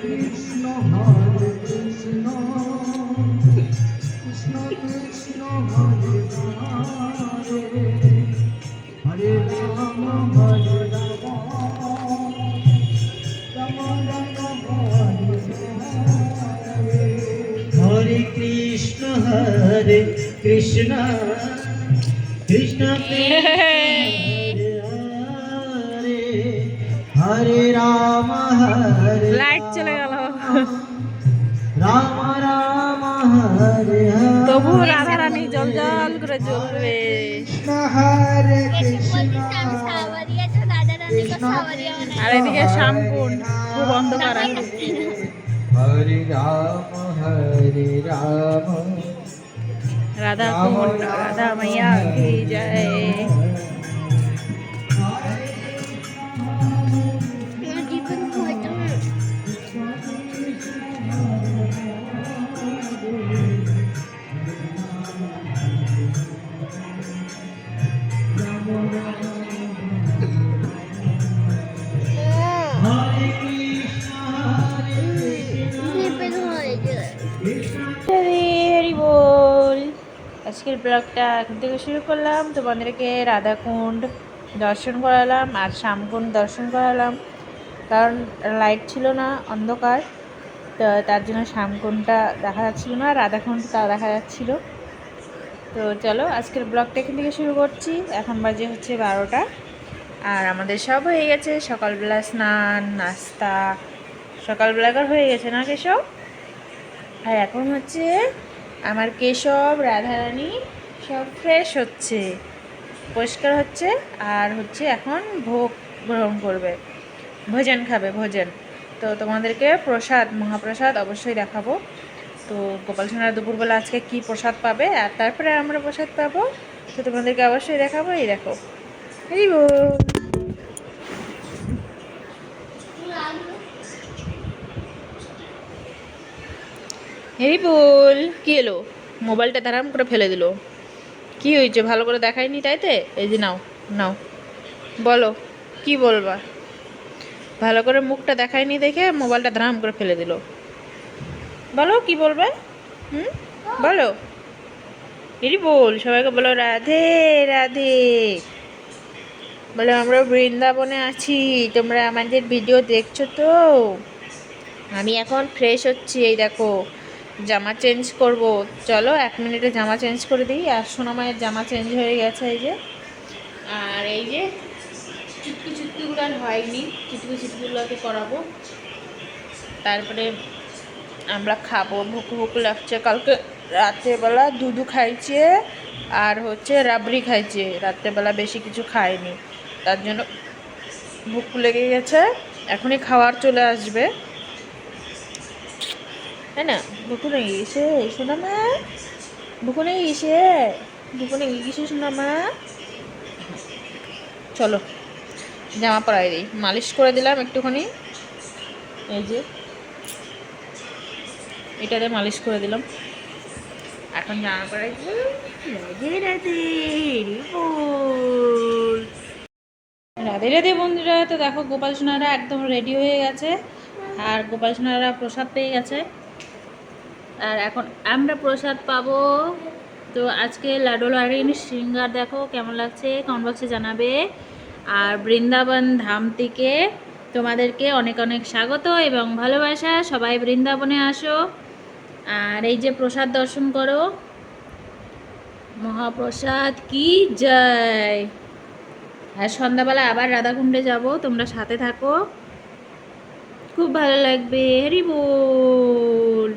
কৃষ্ণ হরে কৃষ্ণ কৃষ্ণ কৃষ্ণ হরে হরে হরে রাম হরে রাম রাম রাম হরে হরে হরে কৃষ্ণ হরে কৃষ্ণ কৃষ্ণ কৃষ্ণ হরে হরে হরে রাম তবু রাধা রানী জল জল করে চলবে আর এদিকে শ্যামকুণ খুব অন্ধকার হরে রাম হরে রাম। রাধা রাধা মাইয়া কি জয়। আজকের ব্লগটা এখন থেকে শুরু করলাম। তোমাদেরকে রাধাকুণ্ড দর্শন করালাম আর শ্যামকুণ্ড দর্শন করালাম। কারণ লাইট ছিল না, অন্ধকার। তো তার জন্য শ্যামকুণ্ডটা দেখা যাচ্ছিল না রাধাকুণ্ড তা দেখা যাচ্ছিল। তো চলো আজকের ব্লগটা এখান থেকে শুরু করছি। এখন বাজে হচ্ছে বারোটা। আর আমাদের সব হয়ে গেছে। সকালবেলা স্নান, নাস্তা। সকালবেলাকার হয়ে গেছে না কেশব? আর এখন হচ্ছে আমার কেশব, রাধারানী সব ফ্রেশ হচ্ছে। পরিষ্কার হচ্ছে আর হচ্ছে এখন ভোগ গ্রহণ করবে। ভোজন খাবে, ভোজন। তো তোমাদেরকে প্রসাদ, মহাপ্রসাদ অবশ্যই দেখাবো। তো গোপাল সোনার দুপুরবেলা আজকে কি প্রসাদ পাবে আর তারপরে আমরা প্রসাদ পাবো, তো তোমাদেরকে অবশ্যই দেখাবো। এই দেখো। এই বল। হেরি বল, কি এলো মোবাইলটা ধারাম করে ফেলে দিল। কি হয়েছে? ভালো করে দেখায়নি তাইতে? এই যে নাও নাও। বলো, কি বলবা? ভালো করে মুখটা দেখায়নি দেখে মোবাইলটা ধারাম করে ফেলে দিল। বলো, কি বলবে? হুম? বলো। হেরি বল, সবাইকে বলো, রাধে রাধে। বলো, আমরা বৃন্দাবনে আছি। তোমরা আমাদের ভিডিও দেখছ তো? আমি এখন ফ্রেশ হচ্ছি, এই দেখো। জামা চেঞ্জ করব। চলো, এক মিনিটে জামা চেঞ্জ করে দিই। আর সোনামায়ের জামা চেঞ্জ হয়ে গেছে এই যে। আর এই যে, চুটকি চুটকিগুলো আর হয়নি। চুটকি চুটকিগুলোকে করাবো তারপরে আমরা খাব। ভুকু ভুকু লাগছে কালকে রাত্রেবেলা দুধু খাইছে আর হচ্ছে রাবড়ি খাইছে। রাত্রেবেলা বেশি কিছু খায়নি তার জন্য ভুকু লেগে গেছে। এখনই খাওয়ার চলে আসবে। তাই না? বুকুনে গিয়েছে শোনা মা বুকুনে গিয়েছে বুকুনে শোনা মা। চলো, জামা পরাই দিই। মালিশ করে দিলাম একটুখানি। এই যে এটাতে মালিশ করে দিলাম। এখন জামা পরাই রাধে রাধে। রাধে রাধে বন্ধুরা, তো দেখো গোপাল সোনারা একদম রেডি হয়ে গেছে। আর গোপাল সোনারা প্রসাদ পেয়ে গেছে। আর এখন আমরা প্রসাদ পাবো। তো আজকে লাডু লাড়িন শৃঙ্গার দেখো কেমন লাগছে কমেন্ট বক্সে জানাবে। আর বৃন্দাবন ধাম থেকে তোমাদেরকে অনেক অনেক স্বাগত এবং ভালোবাসা। সবাই বৃন্দাবনে আসো। আর এই যে প্রসাদ দর্শন করো। মহাপ্রসাদ কি জয়! আর সন্ধ্যাবেলা আবার রাধাকুণ্ডে যাব, তোমরা সাথে থাকো। খুব ভালো লাগবে, হরি বল!